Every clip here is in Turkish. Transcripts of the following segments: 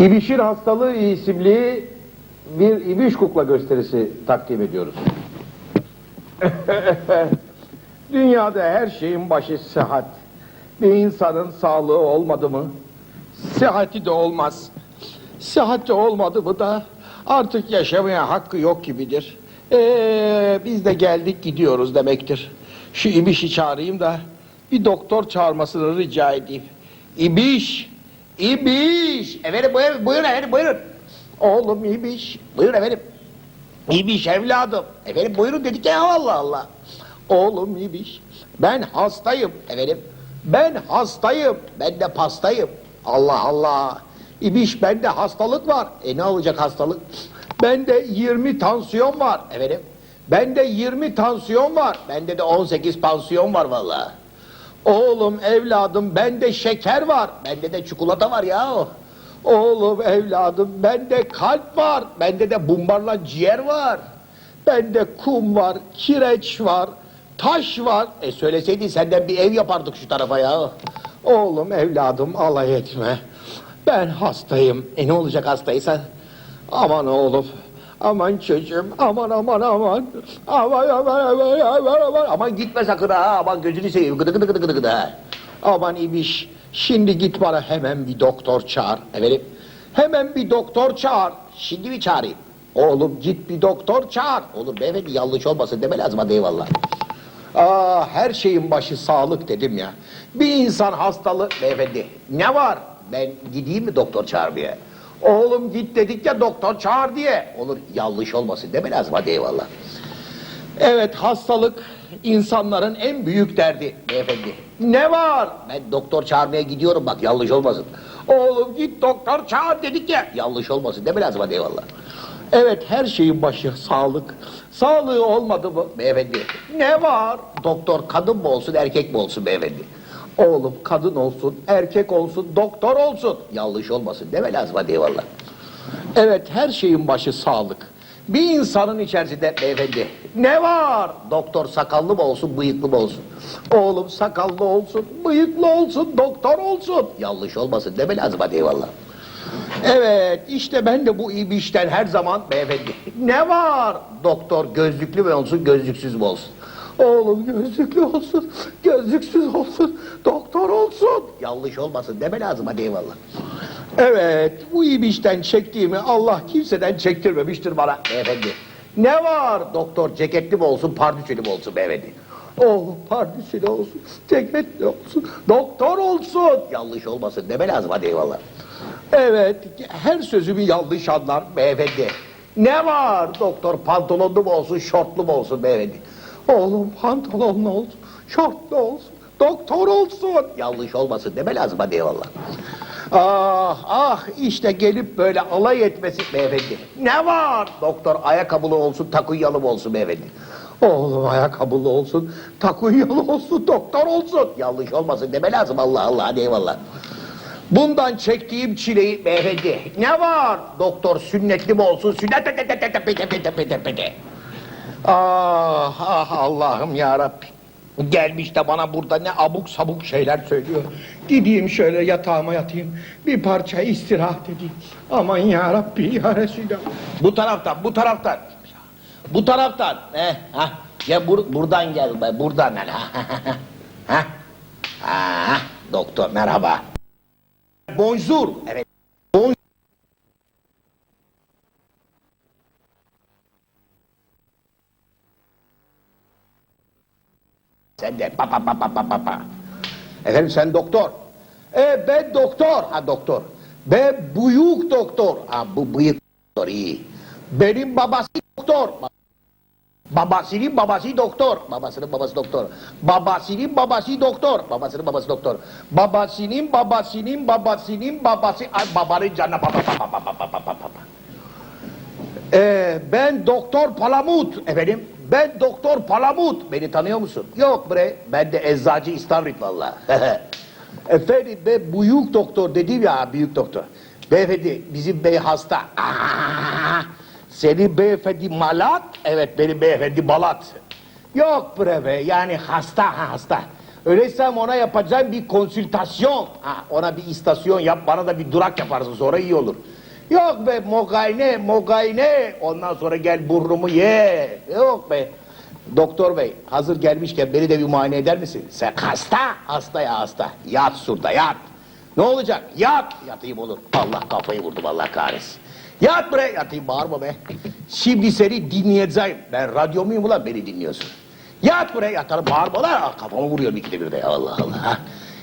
İbişir Hastalığı isimli bir ibiş kukla gösterisi takdim ediyoruz. Dünyada her şeyin başı sıhhat. Bir insanın sağlığı olmadı mı, sıhhati de olmaz. Sıhhati olmadı mı da artık yaşamaya hakkı yok gibidir. Ee, biz de geldik gidiyoruz demektir. Şu ibişi çağırayım da bir doktor çağırmasını rica edeyim. İbiş, İbiş. Efendim buyurun, buyurun efendim buyurun. Oğlum İbiş. Buyurun efendim. İbiş evladım. Efendim buyurun dedik ya Allah Allah. Oğlum İbiş. Ben hastayım efendim. Ben hastayım. Ben de pastayım. Allah Allah. İbiş bende hastalık var. E ne olacak hastalık? Bende 20 tansiyon var efendim. Bende 20 tansiyon var. Bende de 18 pansiyon var vallahi. Oğlum evladım bende şeker var. Bende de çikolata var ya. Oğlum evladım bende kalp var. Bende de bumbarla ciğer var. Bende kum var, kireç var, taş var. E söyleseydin senden bir ev yapardık şu tarafa ya. Oğlum evladım alay etme. Ben hastayım. E ne olacak hastaysa? Aman oğlum. Aman çocuğum. Aman aman aman. Aman aman aman aman aman. Aman gitme sakın ha. Aman gözünü seveyim. Gıdı gıdı gıdı gıdı gıdı. Aman ibiş. Şimdi git bana hemen bir doktor çağır. Efendim? Hemen bir doktor çağır. Şimdi mi çağırayım? Oğlum git bir doktor çağır. Olur beyefendi yanlış olmasın deme lazım hadi eyvallah. Aa, her şeyin başı sağlık dedim ya. Bir insan hastalığı beyefendi ne var? Ben gideyim mi doktor çağırmaya? Oğlum git dedik ya doktor çağır diye. Olur yanlış olmasın deme lazım hadi eyvallah. Evet hastalık insanların en büyük derdi beyefendi. Ne var? Ben doktor çağırmaya gidiyorum bak yanlış olmasın. Oğlum git doktor çağır dedik ya. Yanlış olmasın deme lazım hadi eyvallah. Evet her şeyin başı sağlık. Sağlığı olmadı mı beyefendi? Ne var? Doktor kadın mı olsun erkek mi olsun beyefendi? Oğlum kadın olsun, erkek olsun, doktor olsun. Yanlış olmasın deme lazım hadi eyvallah. Evet her şeyin başı sağlık. Bir insanın içerisinde beyefendi ne var? Doktor sakallı mı olsun bıyıklı mı olsun? Oğlum sakallı olsun, bıyıklı olsun, doktor olsun. Yanlış olmasın deme lazım hadi eyvallah. Evet işte ben de bu ibişten her zaman beyefendi. Ne var? Doktor gözlüklü mü olsun gözlüksüz mü olsun? Oğlum gözlüklü olsun, gözlüksüz olsun, doktor olsun. Yanlış olmasın deme lazım hadi eyvallah. Evet bu ibişten çektiğimi Allah kimseden çektirmemiştir bana beyefendi. Ne var? Doktor ceketli mi olsun, pardüsülü mü olsun beyefendi? Oğlum pardüsülü olsun, ceketli olsun, doktor olsun. Yanlış olmasın deme lazım hadi eyvallah. Evet, her sözümü yanlış anlar beyefendi. Ne var doktor pantolonlu mu olsun, şortlu mu olsun beyefendi? Oğlum pantolonlu olsun, şortlu olsun, doktor olsun. Yanlış olmasın deme lazım hadi eyvallah. Ah ah işte gelip böyle alay etmesi beyefendi. Ne var? Doktor ayakkabılı olsun, takunyalı olsun beyefendi? Oğlum ayakkabılı olsun, takunyalı olsun, doktor olsun. Yanlış olmasın deme lazım Allah Allah hadi eyvallah. Bundan çektiğim çileyi beyefendi. Ne var? Doktor sünnetli mi olsun? Sünnet pete pete pete pete pete pete. Ah ah Allah'ım ya Rabbi. Gelmiş de bana burada ne abuk sabuk şeyler söylüyor. Gideyim şöyle yatağıma yatayım. Bir parça istirahat edeyim. Aman ya Rabbi ya Resulallah. Bu taraftan bu taraftan. Bu taraftan. Eh, ha. Ya bur- buradan gel be buradan. Ha, ha. ha. Doktor merhaba. Bonjour. Evet. Sen de pa pa pa pa pa pa pa. Efendim sen doktor. E ben doktor. Ha doktor. Ben büyük doktor. Ha bu bıyık doktor iyi. Benim babası doktor. Babasının babası doktor. Babasının babası doktor. Babasının babası doktor. Babasının babası doktor. Babasının babasının babasının babası. Ay babanın canına baba baba baba baba baba. Ee, ben Doktor Palamut efendim. Ben Doktor Palamut. Beni tanıyor musun? Yok bre. Ben de eczacı İstavrit valla. efendim ben büyük doktor dedim ya büyük doktor. Beyefendi bizim bey hasta. Aa, senin beyefendi malat. Evet benim beyefendi balat. Yok bre be yani hasta ha, hasta. Öyleyse ona yapacağım bir konsültasyon. Ha, ona bir istasyon yap, bana da bir durak yaparsın sonra iyi olur. Yok be mogayne, mogayne. Ondan sonra gel burnumu ye. Yok be. Doktor bey hazır gelmişken beni de bir muayene eder misin? Sen hasta, hasta ya hasta. Yat şurada yat. Ne olacak? Yat. Yatayım olur. Allah kafayı vurdum Allah kahretsin. Yat buraya yatayım bağırma be. Şimdi seni dinleyeceğim. Ben radyo muyum ulan beni dinliyorsun. Yat buraya yatarım bağırma lan. Ah, Kafamı vuruyor ikide bir de Allah Allah.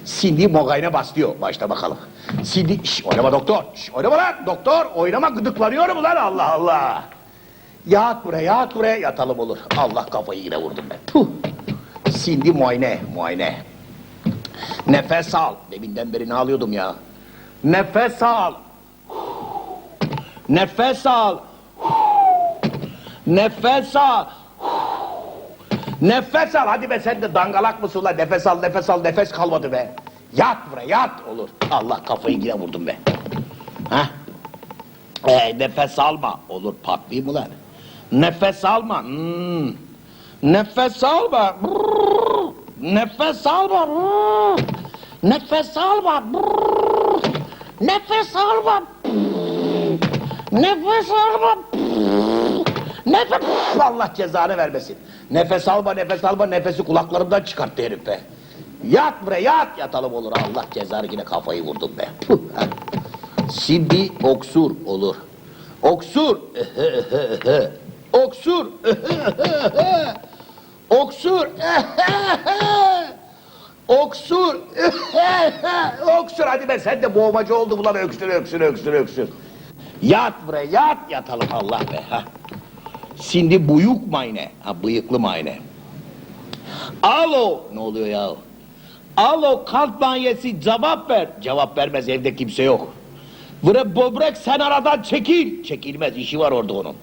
Ha. Şimdi mogayne başlıyor. Başla bakalım. Şimdi şş, oynama doktor. Şş, oynama lan doktor. Oynama gıdıklanıyorum lan Allah Allah. Yat buraya yat buraya yatalım olur. Allah kafayı yine vurdum ben. Puh. Şimdi muayene muayene. Nefes al. Deminden beri ne alıyordum ya? Nefes al. Nefes al. Nefes al. Nefes al. Hadi be sen de dangalak mısın lan? Nefes al, nefes al, nefes kalmadı be. Yat buraya, yat olur. Allah kafayı yine vurdum be. Ha? Ee, nefes alma. Olur patlayayım ulan. Nefes alma. Hmm. Nefes alma. Brrr. Nefes alma. Brrr. Nefes alma. Brrr. Nefes alma. Brrr. Nefes alma. Brrr. Nefes Allah cezanı vermesin. Nefes alma, nefes alma, nefesi kulaklarımdan çıkarttı herif be. Yat buraya, yat. Yatalım olur. Allah cezanı yine kafayı vurdum be. Şimdi oksur olur. Oksur. Oksur. Oksur. Oksur. Oksur. Hadi be sen de boğmacı oldu bulan öksür öksür öksür öksür. Yat buraya yat yatalım Allah be. Ha. Şimdi buyuk mayne. Ha bıyıklı mayne. Alo. Ne oluyor ya? Alo kalk manyesi cevap ver. Cevap vermez evde kimse yok. Vre böbrek sen aradan çekil. Çekilmez işi var orada onun.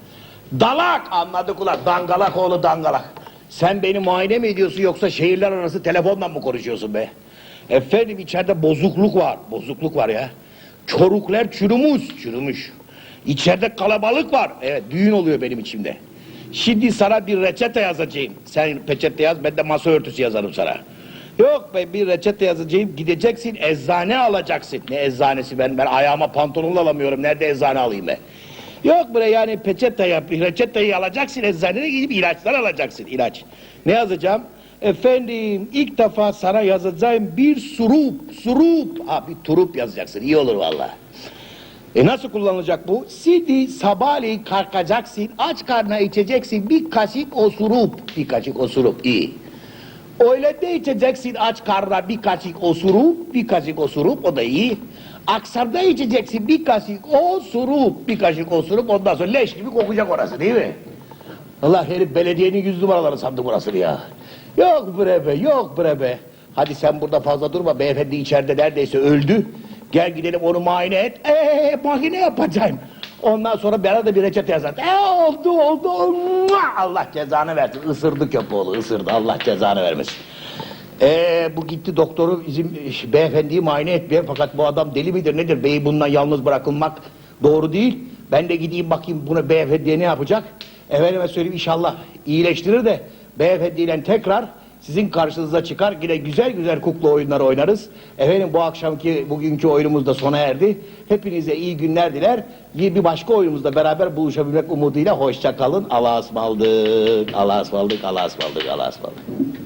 Dalak anladık ulan dangalak oğlu dangalak. Sen beni muayene mi ediyorsun yoksa şehirler arası telefonla mı konuşuyorsun be? Efendim içeride bozukluk var. Bozukluk var ya. Çoruklar çürümüş. Çürümüş. İçeride kalabalık var. Evet düğün oluyor benim içimde. Şimdi sana bir reçete yazacağım. Sen peçete yaz ben de masa örtüsü yazarım sana. Yok be bir reçete yazacağım. Gideceksin eczane alacaksın. Ne eczanesi ben ben ayağıma pantolonla alamıyorum. Nerede eczane alayım be? Yok bre yani peçete yap. Reçeteyi alacaksın eczaneye gidip ilaçlar alacaksın ilaç. Ne yazacağım? Efendim ilk defa sana yazacağım bir surup. Surup. Ha bir turup yazacaksın. İyi olur vallahi. E nasıl kullanılacak bu? Şimdi sabahleyin kalkacaksın, aç karnına içeceksin bir kaşık osurup. Bir kaşık osurup, iyi. Öğlende içeceksin aç karnına bir kaşık osurup, bir kaşık osurup, o da iyi. Akşamda içeceksin bir kaşık osurup, bir kaşık osurup, ondan sonra leş gibi kokacak orası değil mi? Allah herif belediyenin yüz numaraları sandı burasını ya. Yok bre be, yok bre be. Hadi sen burada fazla durma, beyefendi içeride neredeyse öldü. Gel gidelim onu muayene et. Eee muayene yapacağım. Ondan sonra bana da bir reçete yazar. Eee oldu oldu. Mua! Allah cezanı versin. Isırdı köpoğlu ısırdı. Allah cezanı vermesin. Ee, bu gitti doktoru bizim e, beyefendiyi muayene etmeye fakat bu adam deli midir nedir? Beyi bundan yalnız bırakılmak doğru değil. Ben de gideyim bakayım buna beyefendiye ne yapacak? Efendime söyleyeyim inşallah iyileştirir de beyefendiyle tekrar sizin karşınıza çıkar yine güzel güzel kukla oyunları oynarız. Efendim bu akşamki bugünkü oyunumuz da sona erdi. Hepinize iyi günler diler. Bir, bir başka oyunumuzda beraber buluşabilmek umuduyla hoşça kalın. Allah'a ısmarladık. Allah'a ısmarladık. Allah'a ısmarladık. Allah'a ısmarladık.